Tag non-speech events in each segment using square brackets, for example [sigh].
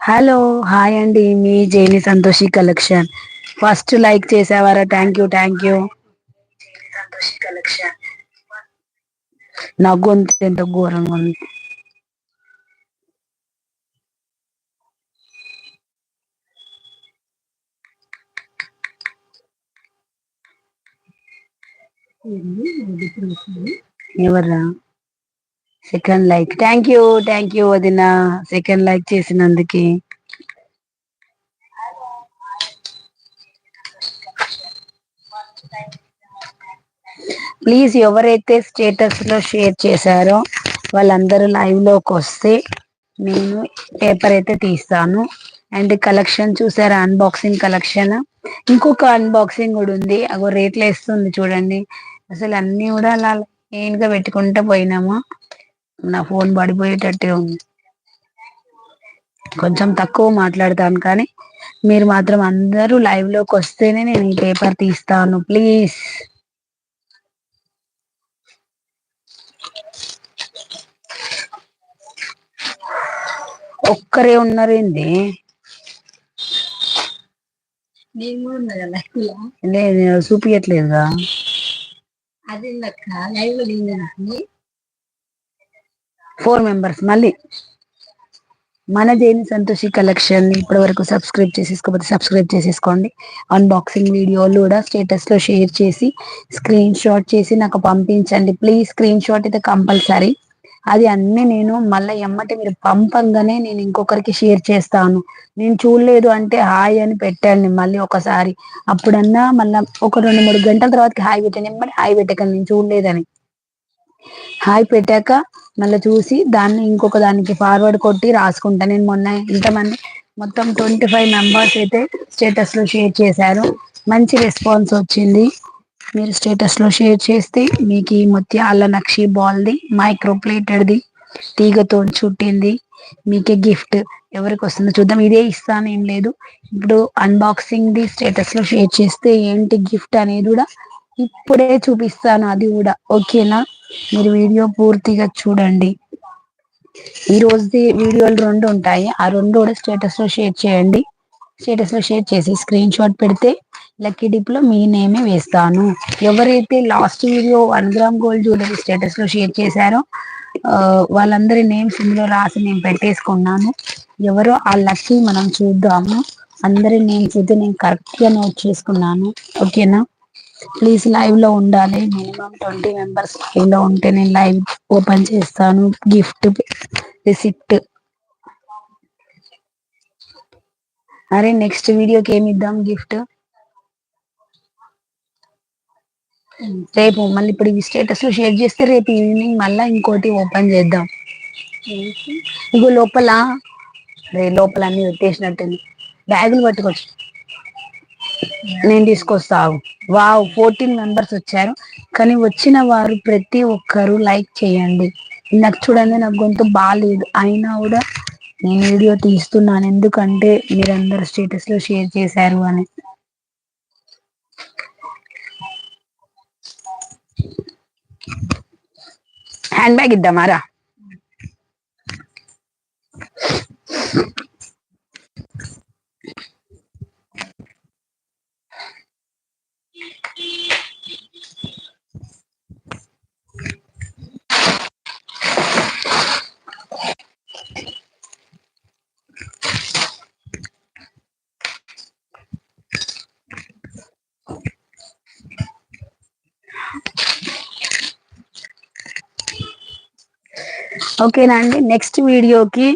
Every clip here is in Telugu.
హలో హాయ్ అండి మీ జైలి Santoshi collection. First like చేసేవారా? Thank you thank you Santoshi collection నా గొంతు ఎంత ఘోరంగా ఉంది. ఎవరా second like thank you thank you వదిన. సెకండ్ లైక్ చేసినందుకి. ప్లీజ్ ఎవరైతే స్టేటస్లో షేర్ చేశారో వాళ్ళందరూ లైవ్లోకి వస్తే నేను పేపర్ అయితే తీస్తాను. అండ్ కలెక్షన్ చూసారా? Unboxing collection. ఇంకొక అన్బాక్సింగ్ కూడా ఉంది. అగో రేట్లు వేస్తుంది చూడండి. అసలు అన్ని కూడా అలా మెయిన్గా పెట్టుకుంటా పోయినాము? నా ఫోన్ పడిపోయేటట్టే ఉంది. కొంచెం తక్కువ మాట్లాడతాను కానీ మీరు మాత్రం అందరూ లైవ్లోకి వస్తేనే నేను ఈ పేపర్ తీస్తాను ప్లీజ్. ఒక్కరే ఉన్నారేంది లేదు చూపించట్లేదుగా ఫోర్ మెంబర్స్ మళ్ళీ. మన జైని సంతోషి కలెక్షన్ ఇప్పటి వరకు సబ్స్క్రైబ్ చేసేసుకోకపోతే సబ్స్క్రైబ్ చేసేసుకోండి. అన్బాక్సింగ్ వీడియోలు కూడా స్టేటస్లో షేర్ చేసి స్క్రీన్ షాట్ చేసి నాకు పంపించండి. ప్లీజ్ స్క్రీన్ షాట్ అయితే కంపల్సరీ. అది అన్ని నేను మళ్ళీ ఎమ్మటి మీరు పంపంగానే నేను ఇంకొకరికి షేర్ చేస్తాను. నేను చూడలేదు అంటే హాయ్ అని పెట్టండి మళ్ళీ ఒకసారి. అప్పుడన్నా మళ్ళీ ఒక రెండు మూడు గంటల తర్వాత హాయ్ పెట్టండి. ఎమ్మటి హాయ్ పెట్టకండి. నేను చూడలేదని. హాయ్ పెట్టాక మళ్ళీ చూసి దాన్ని ఇంకొక దానికి ఫార్వర్డ్ కొట్టి రాసుకుంటా. నేను మొన్న ఇంతమంది మొత్తం ట్వంటీ ఫైవ్ మెంబర్స్ అయితే స్టేటస్లో షేర్ చేశారు. మంచి రెస్పాన్స్ వచ్చింది. మీరు స్టేటస్లో షేర్ చేస్తే మీకు ఈ ముత్యాల నక్షి బాల్ది మైక్రో ప్లేటెడ్ది తీగతో చుట్టింది. మీకే గిఫ్ట్ ఎవరికి వస్తుందో చూద్దాం. ఇదే ఇస్తాను ఏం లేదు. ఇప్పుడు అన్బాక్సింగ్ ది స్టేటస్లో షేర్ చేస్తే ఏంటి గిఫ్ట్ అనేది కూడా ఇప్పుడే చూపిస్తాను. అది కూడా. ఓకేనా మీరు వీడియో పూర్తిగా చూడండి. ఈ రోజుది వీడియోలు రెండు ఉంటాయి. ఆ రెండు కూడా స్టేటస్లో షేర్ చేయండి. స్టేటస్లో షేర్ చేసి స్క్రీన్ షాట్ పెడితే లక్కీ డిప్లో మీ నేమే వేస్తాను. ఎవరైతే last video one gram gold jewellery స్టేటస్లో షేర్ చేశారో వాళ్ళందరి నేమ్స్ ఇందులో రాసి నేను పెట్టేసుకున్నాను. ఎవరో ఆ లక్కీ మనం చూద్దాము. అందరి నేమ్స్ అయితే నేను కరెక్ట్గా నోట్ చేసుకున్నాను. ఓకేనా ప్లీజ్ లైవ్లో ఉండాలి. మినిమం ట్వంటీ మెంబర్స్ లైవ్లో ఉంటే నేను లైవ్ ఓపెన్ చేస్తాను. గిఫ్ట్ రిసిప్ట్ అరే నెక్స్ట్ వీడియోకి ఏమి ఇద్దాం? గిఫ్ట్ రేపు మళ్ళీ ఇప్పుడు ఈ స్టేటస్లో షేర్ చేస్తే రేపు ఈవినింగ్ మళ్ళీ ఇంకోటి ఓపెన్ చేద్దాం. ఇగో లోపల రే లోపల అన్ని పెట్టేసినట్టుంది. బ్యాగులు పట్టుకోవచ్చు నేను తీసుకొస్తావు. వావ్ ఫోర్టీన్ మెంబర్స్ వచ్చారు. కానీ వచ్చిన వారు ప్రతి ఒక్కరు లైక్ చేయండి. నాకు చూడండి నాకు గొంతు బాగాలేదు అయినా కూడా నేను వీడియో తీస్తున్నాను. ఎందుకంటే మీరందరు స్టేటస్లో షేర్ చేశారు అని. హ్యాండ్ బ్యాగ్ ఇద్దామారా ఓకేనా అండి నెక్స్ట్ వీడియోకి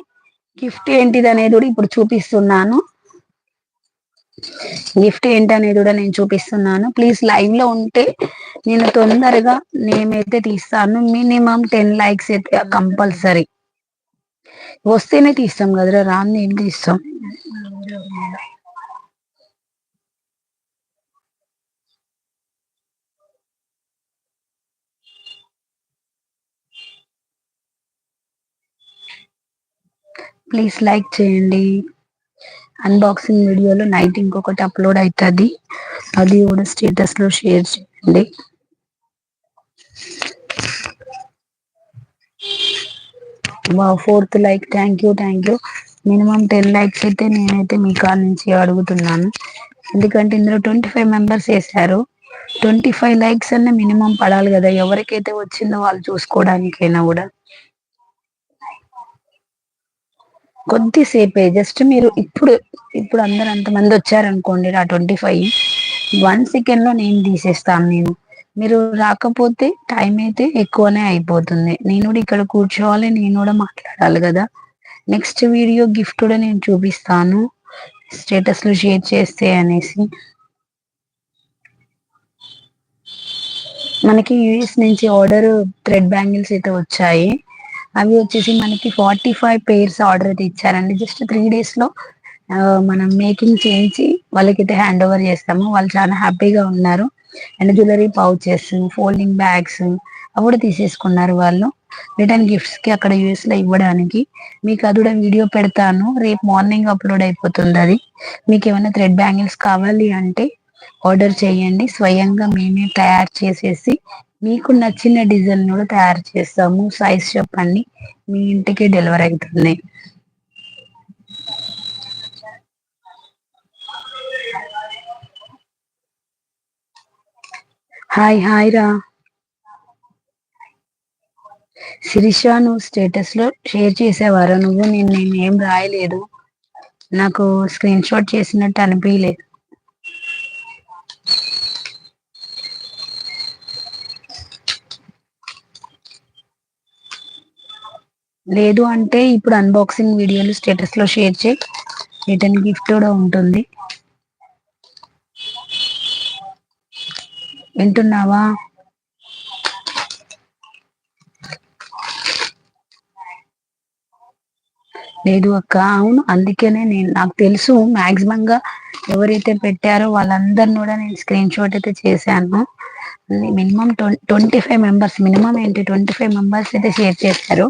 గిఫ్ట్ ఏంటిది అనేది కూడా ఇప్పుడు చూపిస్తున్నాను. గిఫ్ట్ ఏంటనేది కూడా నేను చూపిస్తున్నాను. ప్లీజ్ లైవ్లో ఉంటే నేను తొందరగా నేమైతే తీస్తాను. మినిమం టెన్ లైక్స్ అయితే కంపల్సరీ. వస్తేనే తీస్తాం కదరా రాన్ని ఏం తీస్తాం ప్లీజ్ లైక్ చేయండి. అన్బాక్సింగ్ వీడియోలో నైట్ ఇంకొకటి అప్లోడ్ అవుతుంది అది కూడా స్టేటస్లో షేర్ చేయండి. Fourth like thank you thank you minimum ten likes అయితే నేనైతే మీ కాల్ నుంచి అడుగుతున్నాను. ఎందుకంటే ఇందులో ట్వంటీ ఫైవ్ మెంబర్స్ వేసారు ట్వంటీ ఫైవ్ లైక్స్ అన్న మినిమం పడాలి కదా. ఎవరికైతే వచ్చిందో వాళ్ళు చూసుకోవడానికైనా కూడా. కొద్దిసేపే. జస్ట్ మీరు ఇప్పుడు ఇప్పుడు అందరు అంతమంది వచ్చారనుకోండి నా ట్వంటీ ఫైవ్. వన్ సెకండ్లో నేను తీసేస్తాను నేను. మీరు రాకపోతే టైం అయితే ఎక్కువనే అయిపోతుంది. నేను కూడా ఇక్కడ కూర్చోవాలి నేను కూడా మాట్లాడాలి కదా. నెక్స్ట్ వీడియో గిఫ్ట్ కూడా నేను చూపిస్తాను. స్టేటస్లో షేర్ చేస్తే అనేసి. మనకి యుఎస్ నుంచి ఆర్డర్ థ్రెడ్ బ్యాంగిల్స్ అయితే వచ్చాయి. అవి వచ్చేసి మనకి ఫార్టీ ఫైవ్ పేర్స్ ఆర్డర్ అయితే ఇచ్చారండి. జస్ట్ త్రీ డేస్లో మనం మేకింగ్ చేయించి వాళ్ళకైతే హ్యాండ్ ఓవర్ చేస్తాము. వాళ్ళు చాలా హ్యాపీగా ఉన్నారు. And jewellery pouches folding bags అవి కూడా తీసేసుకున్నారు వాళ్ళు. రిటర్న్ గిఫ్ట్స్కి అక్కడ యూఎస్లో ఇవ్వడానికి. మీకు అది కూడా వీడియో పెడతాను. రేపు మార్నింగ్ అప్లోడ్ అయిపోతుంది అది. మీకు ఏమైనా థ్రెడ్ బ్యాంగిల్స్ కావాలి అంటే ఆర్డర్ చేయండి. స్వయంగా మేమే తయారు చేసేసి మీకు నచ్చిన డిజైన్ కూడా తయారు చేస్తాము. సైజ్ చెప్పండి. మీ ఇంటికి డెలివరీ అవుతుంది. హాయ్ హాయ్ రా. శిరీష నువ్వు స్టేటస్లో షేర్ చేసేవారా? నువ్వు నేను నేను ఏం రాయలేదు. నాకు స్క్రీన్ షాట్ చేసినట్టు అనిపించలేదు లేదు అంటే ఇప్పుడు అన్బాక్సింగ్ వీడియోలు స్టేటస్లో షేర్ చేయి. రిటర్న్ గిఫ్ట్ కూడా ఉంటుంది. వింటున్నావా? లేదు అక్క. అవును అందుకనే నేను నాకు తెలుసు మాక్సిమం గా ఎవరైతే పెట్టారో వాళ్ళందరిని కూడా నేను స్క్రీన్ షాట్ అయితే చేశాను. Minimum twenty five members minimum ఏంటి? ట్వంటీ ఫైవ్ మెంబర్స్ అయితే షేర్ చేశారు.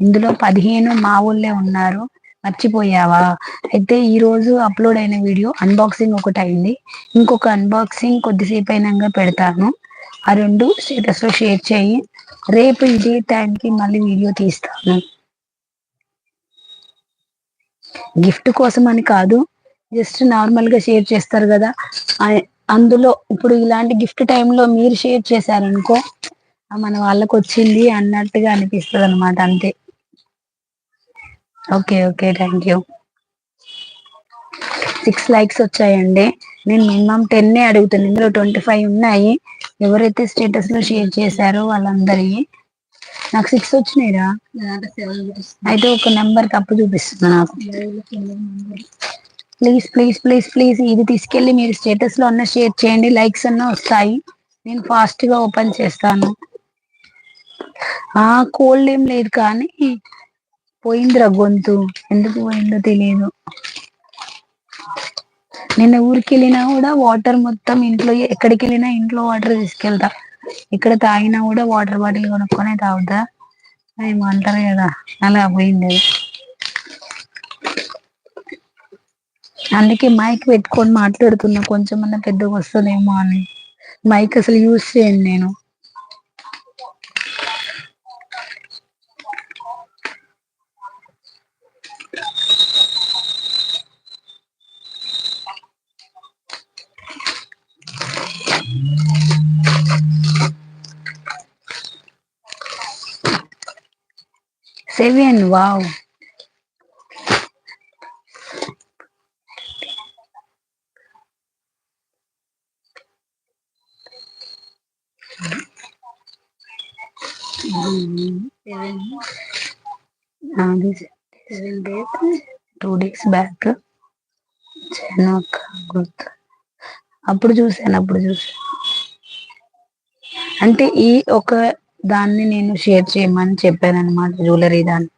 ఇందులో పదిహేను మా ఊళ్ళే ఉన్నారు. మర్చిపోయావా? అయితే ఈ రోజు అప్లోడ్ అయిన వీడియో అన్బాక్సింగ్ ఒకటి అయింది ఇంకొక అన్బాక్సింగ్ కొద్దిసేపు అయినాక పెడతాను. ఆ రెండు స్టేటస్లో షేర్ చేయి. రేపు ఇదే టైంకి మళ్ళీ వీడియో తీస్తాను. గిఫ్ట్ కోసం అని కాదు జస్ట్ నార్మల్గా షేర్ చేస్తారు కదా. అందులో ఇప్పుడు ఇలాంటి గిఫ్ట్ టైంలో మీరు షేర్ చేశారనుకో మన వాళ్ళకి వచ్చింది అన్నట్టుగా అనిపిస్తుంది అనమాట అంతే. Okay okay thank you. Six likes వచ్చాయండి. నేను మినిమం టెన్ అడుగుతాను ఇందులో ట్వంటీ ఫైవ్ ఉన్నాయి. ఎవరైతే స్టేటస్లో షేర్ చేశారో వాళ్ళందరికీ నాకు సిక్స్ వచ్చినాయిరా అయితే ఒక నెంబర్ తప్పు చూపిస్తుంది నాకు. Please please please please. ఇది తీసుకెళ్ళి మీరు స్టేటస్లో అన్న షేర్ చేయండి. లైక్స్ అన్న వస్తాయి. నేను ఫాస్ట్గా ఓపెన్ చేస్తాను. ఆ కోల్డ్ ఏం లేదు కానీ పోయిందిరా గొంతు. ఎందుకు పోయిందో తెలియదు. నిన్న ఊరికి వెళ్ళినా కూడా వాటర్ మొత్తం ఇంట్లో ఎక్కడికి వెళ్ళినా ఇంట్లో వాటర్ తీసుకెళ్తా. ఇక్కడ తాగినా కూడా వాటర్ బాటిల్ కొనుక్కొని తాగుతా. ఏమో అంటారు కదా అలా పోయింది అందుకే మైక్ పెట్టుకొని మాట్లాడుతున్నా కొంచెం అన్న పెద్దగా వస్తుందేమో అని. మైక్ అసలు యూజ్ చేయండి నేను. Seven wow. Two days back. గుర్తు అప్పుడు చూసాను అప్పుడు చూసాను అంటే ఈ ఒక దాన్ని నేను షేర్ చేయమని చెప్పాను అనమాట జ్యువెలరీ దాన్ని.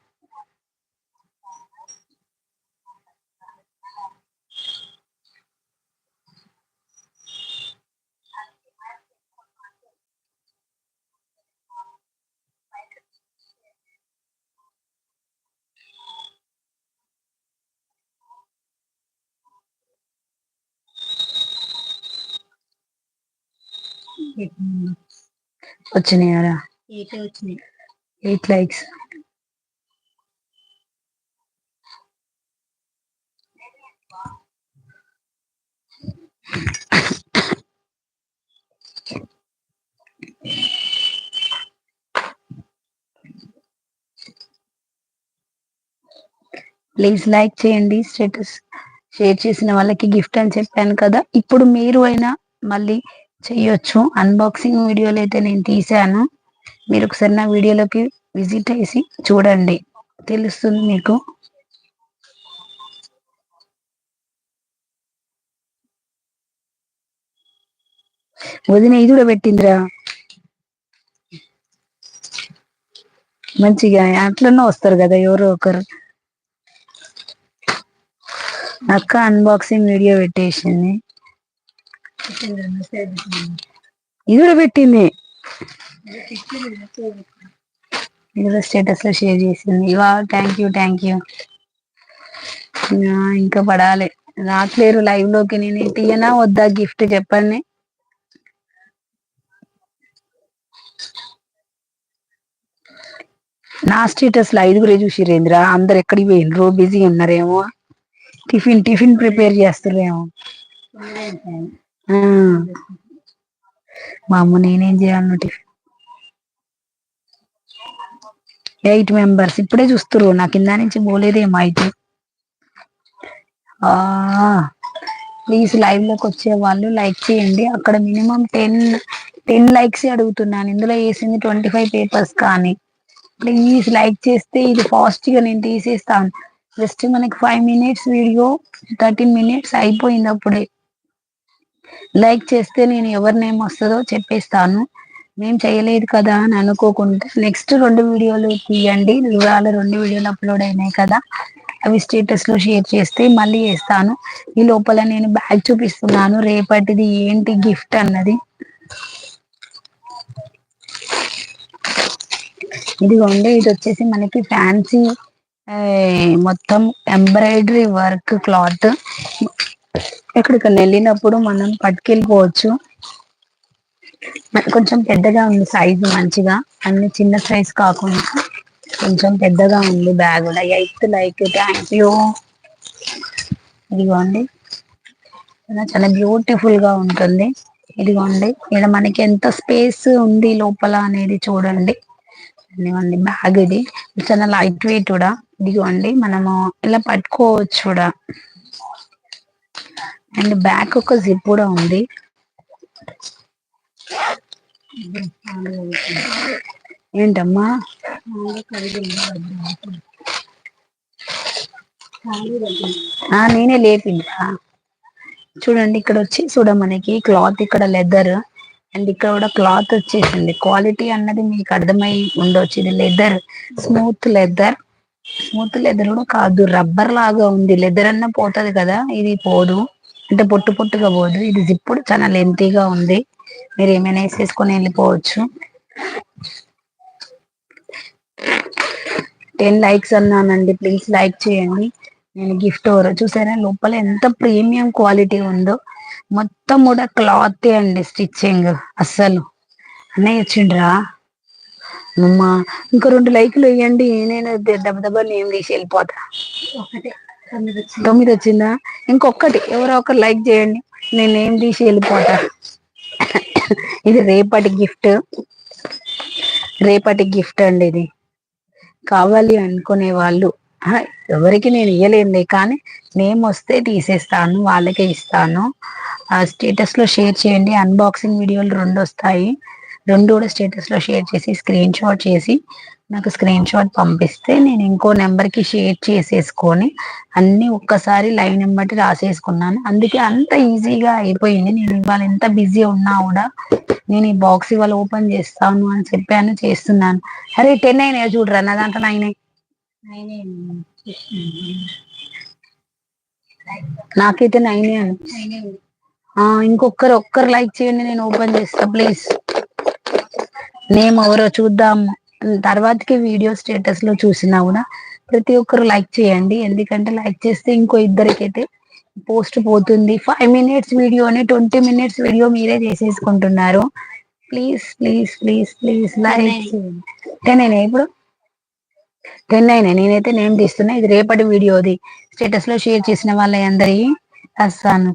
వచ్చినాయారా ఎయిట్ వచ్చినాయి. Eight likes. ప్లీజ్ లైక్ చేయండి స్టేటస్ షేర్ చేసిన వాళ్ళకి గిఫ్ట్ అని చెప్పాను కదా. ఇప్పుడు మీరు అయినా మళ్ళీ చేయొచ్చు. అన్బాక్సింగ్ వీడియోలు అయితే నేను తీసాను మీరు ఒకసారి నా వీడియోలోకి విజిట్ చేసి చూడండి. తెలుస్తుంది మీకు. వదిన ఇది కూడా పెట్టిందిరా. మంచిగా అట్లనే వస్తారు కదా ఎవరో ఒకరు. అక్క అన్బాక్సింగ్ వీడియో పెట్టేసింది. ఇది కూడా పెట్టింది. ఇది కూడా స్టేటస్లో షేర్ చేసింది. వా థ్యాంక్ యూ థ్యాంక్ యూ ఇంకా పడాలి. రాట్లేరు లైవ్లోకి. నేను తీయనా వద్దా గిఫ్ట్ చెప్పండి. నా స్టేటస్లో ఐదుగురే చూసిరేంద్ర అందరు ఎక్కడికి పోయినరు బిజీ ఉన్నారేమో. టిఫిన్ టిఫిన్ ప్రిపేర్ చేస్తారేమో మా అమ్మ నేనేం చేయాలను టిఫిన్ ఎయిట్ మెంబర్స్ ఇప్పుడే చూస్తురు నా కింద నుంచి పోలేదేమో అయితే ప్లీజ్ లైవ్లోకి వచ్చే వాళ్ళు లైక్ చేయండి. అక్కడ మినిమం టెన్ టెన్ లైక్స్ అడుగుతున్నాను. ఇందులో వేసింది ట్వంటీ ఫైవ్ పేపర్స్ కానీ. ప్లీజ్ లైక్ చేస్తే ఇది ఫాస్ట్గా నేను తీసేస్తాను. జస్ట్ మనకి five minutes video thirteen minutes అయిపోయింది అప్పుడే. లైక్ చేస్తే నేను ఎవరి నేమ్ వస్తుందో చెప్పేస్తాను. మేము చేయలేదు కదా అని అనుకోకుండా నెక్స్ట్ రెండు వీడియోలు తీయండి. ఇవాళ రెండు వీడియోలు అప్లోడ్ అయినాయి కదా. అవి స్టేటస్లో షేర్ చేస్తే మళ్ళీ వేస్తాను ఈ లోపల నేను బ్యాగ్ చూపిస్తున్నాను. రేపటిది ఏంటి గిఫ్ట్ అన్నది. ఇదిగోండి ఇది వచ్చేసి మనకి ఫ్యాన్సీ మొత్తం ఎంబ్రాయిడరీ వర్క్ క్లాత్. ఎక్కడికన్నా వెళ్ళినప్పుడు మనం పట్టుకెళ్ళిపోవచ్చు. కొంచెం పెద్దగా ఉంది సైజు మంచిగా. అన్ని చిన్న సైజ్ కాకుండా కొంచెం పెద్దగా ఉంది బ్యాగ్ కూడా. ఎయిత్ లైక్ థ్యాంక్ యూ ఇదిగోండి. చాలా బ్యూటిఫుల్గా ఉంటుంది. ఇదిగోండి. ఇక్కడ మనకి ఎంత స్పేస్ ఉంది లోపల అనేది చూడండి. ఇదిగోండి బ్యాగ్ ఇది. చాలా లైట్ వెయిట్ కూడా. ఇదిగోండి. మనము ఇలా పట్టుకోవచ్చు కూడా. అండ్ బ్యాక్ ఒక జిప్ కూడా ఉంది. ఏంటమ్మా? నేనే లేపిందా? చూడండి ఇక్కడ వచ్చి చూడ మనకి క్లాత్ ఇక్కడ లెదర్ అండ్ ఇక్కడ కూడా క్లాత్ వచ్చేసింది. క్వాలిటీ అన్నది మీకు అర్థమై ఉండొచ్చు. ఇది leather smooth leather. Smooth leather కూడా కాదు రబ్బర్ లాగా ఉంది. లెదర్ అన్న పోతుంది కదా ఇది పోదు. అంటే పొట్టు పొట్టుగా పోదు. ఇది జిప్పుడు చాలా లెంతీగా ఉంది. మీరు ఏమైనా వేసేసుకొని వెళ్ళిపోవచ్చు. టెన్ లైక్స్ అన్నానండి. ప్లీజ్ లైక్ చేయండి. నేను గిఫ్ట్ ఓవర్ చూసారా? లోపల ఎంత ప్రీమియం క్వాలిటీ ఉందో. మొత్తం కూడా క్లాత్ అండి స్టిచ్చింగ్ అస్సలు. అన్నయ్య వచ్చిండ్రా? అమ్మా ఇంకా రెండు లైకులు వేయండి. నేను దెబ్బ దెబ్బ నేను తీసి వెళ్ళిపోతా. తొమ్మిది వచ్చిందా ఇంకొకటి ఎవరో ఒకరు లైక్ చేయండి. నేనేం తీసి వెళ్ళిపోతా? ఇది రేపటి గిఫ్ట్. రేపటి గిఫ్ట్ అండి ఇది. కావాలి అనుకునే వాళ్ళు. ఎవరికి నేను ఇయ్యలేండి కానీ నేమ్ వస్తే తీసేస్తాను వాళ్ళకే ఇస్తాను. స్టేటస్లో షేర్ చేయండి. అన్బాక్సింగ్ వీడియోలు రెండు వస్తాయి. రెండు కూడా స్టేటస్లో షేర్ చేసి స్క్రీన్ షాట్ చేసి నాకు స్క్రీన్ షాట్ పంపిస్తే నేను ఇంకో నెంబర్కి షేర్ చేసేసుకొని అన్ని ఒక్కసారి లైవ్ నెంబర్ రాసేసుకున్నాను. అందుకే అంత ఈజీగా అయిపోయింది. నేను ఇవాళ ఎంత బిజీ ఉన్నా కూడా నేను ఈ బాక్స్ ఇవాళ ఓపెన్ చేస్తాను అని చెప్పాను చేస్తున్నాను. అరే టెన్ అయినాయి చూడరా నా దాంట్లో నైన్ నాకైతే నైన్ ఇంకొకరు ఒక్కరు లైక్ చేయండి. నేను ఓపెన్ చేస్తా ప్లీజ్ నేమ్ ఎవరో చూద్దాము. తర్వాతకి వీడియో స్టేటస్లో చూసినా కూడా ప్రతి ఒక్కరు లైక్ చేయండి. ఎందుకంటే లైక్ చేస్తే ఇంకో ఇద్దరికైతే పోస్ట్ పోతుంది. ఫైవ్ మినిట్స్ వీడియోని ట్వంటీ మినిట్స్ వీడియో మీరే చేసేసుకుంటున్నారు. Please please please please like ten అయినా ఇప్పుడు? టెన్ అయినా నేనైతే నేమ్ తీస్తున్నా. ఇది రేపటి వీడియోది స్టేటస్లో షేర్ చేసిన వాళ్ళ అందరి వస్తాను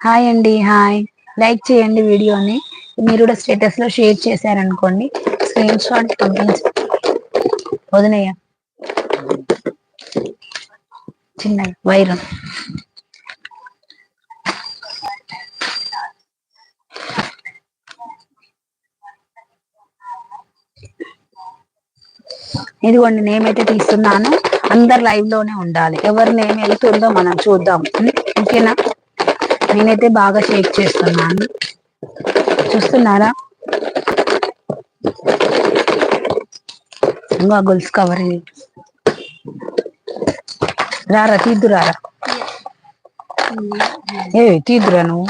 హాయ్ అండి హాయ్ లైక్ చేయండి వీడియోని మీరు కూడా స్టేటస్లో షేర్ చేశారనుకోండి. స్క్రీన్ షాట్ పంపించి వదినయ్యా. చిన్న వైరు. ఇదిగోండి నేమైతే తీస్తున్నాను. అందరు లైవ్లోనే ఉండాలి. ఎవరి నేమ్ వెళ్తుందో మనం చూద్దాం. ఓకేనా? నేనైతే బాగా షేక్ చేస్తున్నాను. చూస్తున్నారా? ఇంకా గొలుసు కవర్ రారా తీద్దురారా ఏ తీద్దురా నువ్వు?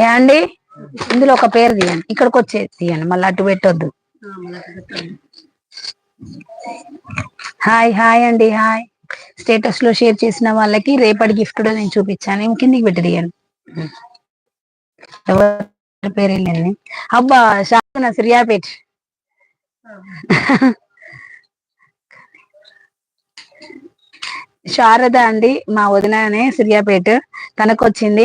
ఏ అండి? ఇందులో ఒక పేరు తీయండి. ఇక్కడికి వచ్చేది తీయండి. మళ్ళీ అటు పెట్టొద్దు. హాయ్ హాయ్ అండి హాయ్. స్టేటస్లో షేర్ చేసిన వాళ్ళకి రేపటి గిఫ్ట్ కూడా నేను చూపించాను. ఏం కిందికి పెట్టి తీయండి. ఎవరు పేరు వెళ్ళండి అబ్బా శాసన సిరియాపేట్. శారద అండి మా వదిననే సిరియాపేట్. తనకు వచ్చింది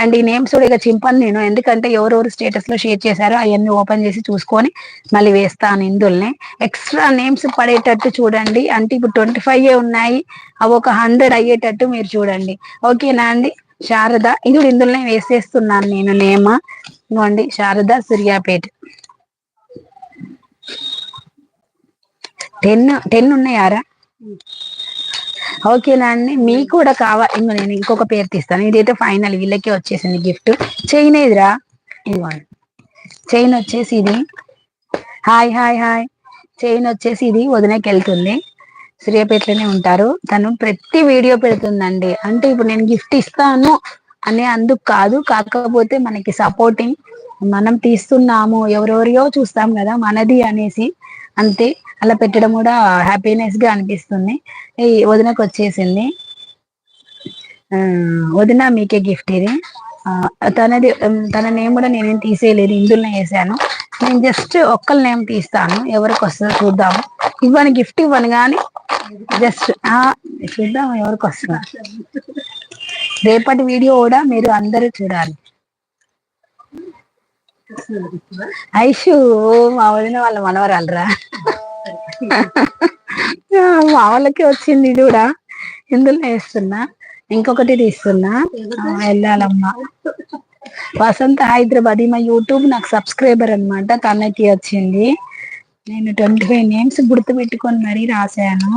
అండ్ ఈ నేమ్స్ కూడా ఇక చింపను నేను. ఎందుకంటే ఎవరెవరు స్టేటస్లో షేర్ చేశారో అవన్నీ ఓపెన్ చేసి చూసుకొని మళ్ళీ వేస్తాను ఇందుల్ని. ఎక్స్ట్రా నేమ్స్ పడేటట్టు చూడండి. అంటే ఇప్పుడు ట్వంటీ ఫైవ్ ఉన్నాయి. అవి ఒక హండ్రెడ్ అయ్యేటట్టు మీరు చూడండి. ఓకేనా అండి? శారద ఇది ఇందులోనే వేసేస్తున్నాను నేను నేమ్. ఇవ్వండి శారద సూర్యాపేట్. టెన్ టెన్ ఉన్నాయారా? ఓకేనా అండి మీకు కూడా కావాలి ఇంకో నేను ఇంకొక పేరు తీస్తాను. ఇదైతే ఫైనల్ వీళ్ళకే వచ్చేసింది గిఫ్ట్. చైన్ ఏదిరా? ఇదిగోండి. చైన్ వచ్చేసి ఇది. Hi hi hi. చైన్ వచ్చేసి ఇది వదినకి వెళ్తుంది. శ్రీయపేటలోనే ఉంటారు. తను ప్రతి వీడియో పెడుతుందండి. అంటే ఇప్పుడు నేను గిఫ్ట్ ఇస్తాను. అనే అందుకు కాదు. కాకపోతే మనకి సపోర్టింగ్ మనం తీస్తున్నాము ఎవరెవరియో చూస్తాం కదా మనది అనేసి. అంతే. అలా పెట్టడం కూడా హ్యాపీనెస్గా అనిపిస్తుంది. ఈ వదినకు వచ్చేసింది. ఆ, వదిన మీకే గిఫ్ట్ ఇది. ఆ, తనది తన నేమ్ కూడా నేనేం తీసేయలేదు ఇందులోనే వేసాను. నేను జస్ట్ ఒక్కల నేమ్ తీస్తాను. ఎవరికి వస్తుందో చూద్దాము ఇవ్వని గిఫ్ట్ ఇవ్వను కానీ జస్ట్ ఆ చూద్దాం ఎవరికి వస్తుందో. రేపటి వీడియో కూడా మీరు అందరూ చూడాలి. ఐషు మా వదిన వాళ్ళ మనవరాలరా. మా వాళ్ళకి వచ్చింది ఇది కూడా. ఇందులో వేస్తున్నా? ఇంకొకటి తీస్తున్నా. వెళ్ళాలమ్మా. వసంత హైదరాబాద్ మా యూట్యూబ్ నాకు సబ్స్క్రైబర్ అన్నమాట. తనకి వచ్చింది. నేను ట్వంటీ ఫైవ్ నేమ్స్ గుర్తు పెట్టుకొని మరీ రాశాను.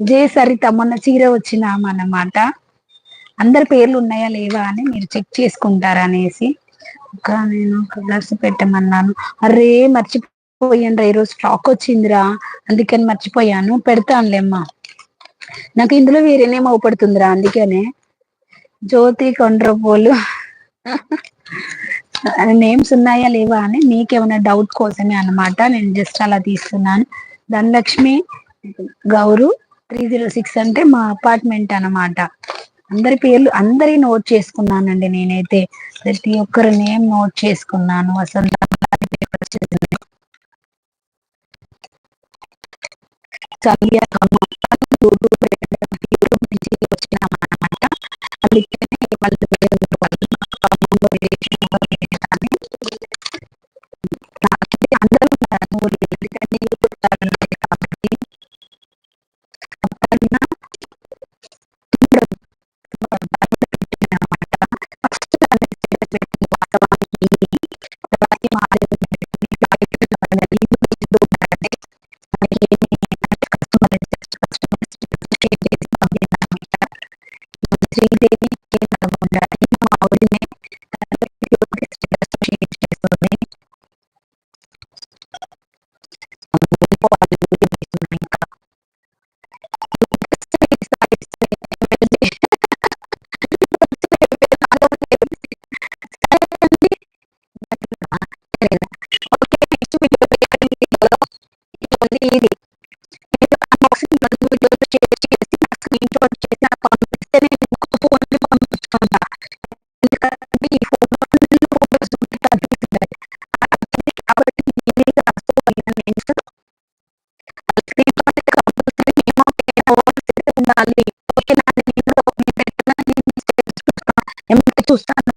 జే సరిత మొన్న చీర వచ్చినామన్నమాట అందరి పేర్లు ఉన్నాయా లేవా అని మీరు చెక్ చేసుకుంటారా అనేసి ఒక నేను కలర్స్ పెట్టమన్నాను. అరే మర్చిపోయాను ఈరోజు స్టాక్ వచ్చిందిరా. అందుకని మర్చిపోయాను. పెడతానులేమ్మా నాకు ఇందులో వేరేనేమో అవుపడుతుందిరా అందుకనే. జ్యోతి కొండ్రపోలు [laughs] నేమ్స్ ఉన్నాయా లేవా అని నీకేమైనా డౌట్ కోసమే అన్నమాట. నేను జస్ట్ అలా తీస్తున్నాను. ధనలక్ష్మి గౌరు త్రీ జీరో సిక్స్ అంటే మా అపార్ట్మెంట్ అన్నమాట. అందరి పేర్లు అందరి నోట్ చేసుకున్నానండి నేనైతే. ప్రతి ఒక్కరి నేమ్ నోట్ చేసుకున్నాను. వసంత అందరూ చేస్తుంది ఇది చూడాలి చూస్తాను? చూస్తాను?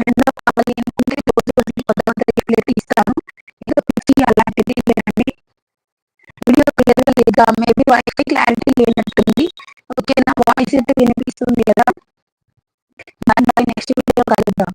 అనేది కావాలి ఇస్తాను. అలాంటిది వీడియో లేదా? లేనట్టుంది. వాయిస్ అయితే వినిపిస్తుంది కదా? నెక్స్ట్ వీడియో కలుద్దాం.